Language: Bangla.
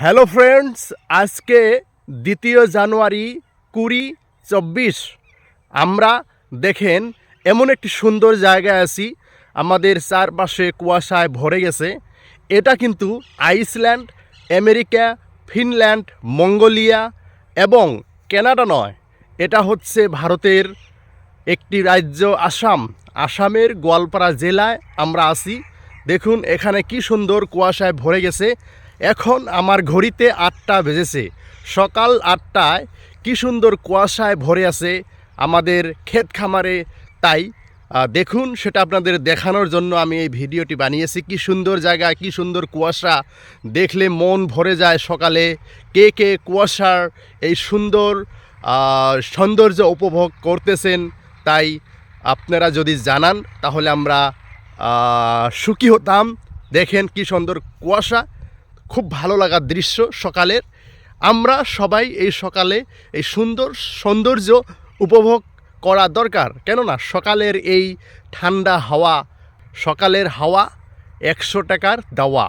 হ্যালো ফ্রেন্ডস, আজকে দ্বিতীয় জানুয়ারি কুড়ি চব্বিশ। আমরা দেখেন, এমন একটি সুন্দর জায়গায় আছি, আমাদের চারপাশে কুয়াশায় ভরে গেছে। এটা কিন্তু আইসল্যান্ড, আমেরিকা, ফিনল্যান্ড, মঙ্গোলিয়া এবং কেনাডা নয়। এটা হচ্ছে ভারতের একটি রাজ্য, আসাম। আসামের গোয়ালপাড়া জেলায় আমরা আছি। দেখুন, এখানে কি সুন্দর কুয়াশায় ভরে গেছে। এখন আমার ঘড়িতে আটটা বেজেছে। সকাল আটটায় কি সুন্দর কুয়াশায় ভরে আছে আমাদের ক্ষেত খামারে। তাই দেখুন সেটা আপনাদের দেখানোর জন্য আমি এই ভিডিওটি বানিয়েছি। কি সুন্দর জায়গা, কি সুন্দর কুয়াশা। দেখলে মন ভরে যায় সকালে। কে কে কুয়াশার এই সুন্দর সৌন্দর্য উপভোগ করতেছেন, তাই আপনারা যদি জানান, তাহলে আমরা সুখী হতাম। দেখেন কি সুন্দর কুয়াশা। খুব ভালো লাগার দৃশ্য সকালের। আমরা সবাই এই সকালে এই সুন্দর সৌন্দর্য উপভোগ করা দরকার। কেননা সকালের এই ঠান্ডা হাওয়া, সকালের হাওয়া একশো টাকার দাওয়া।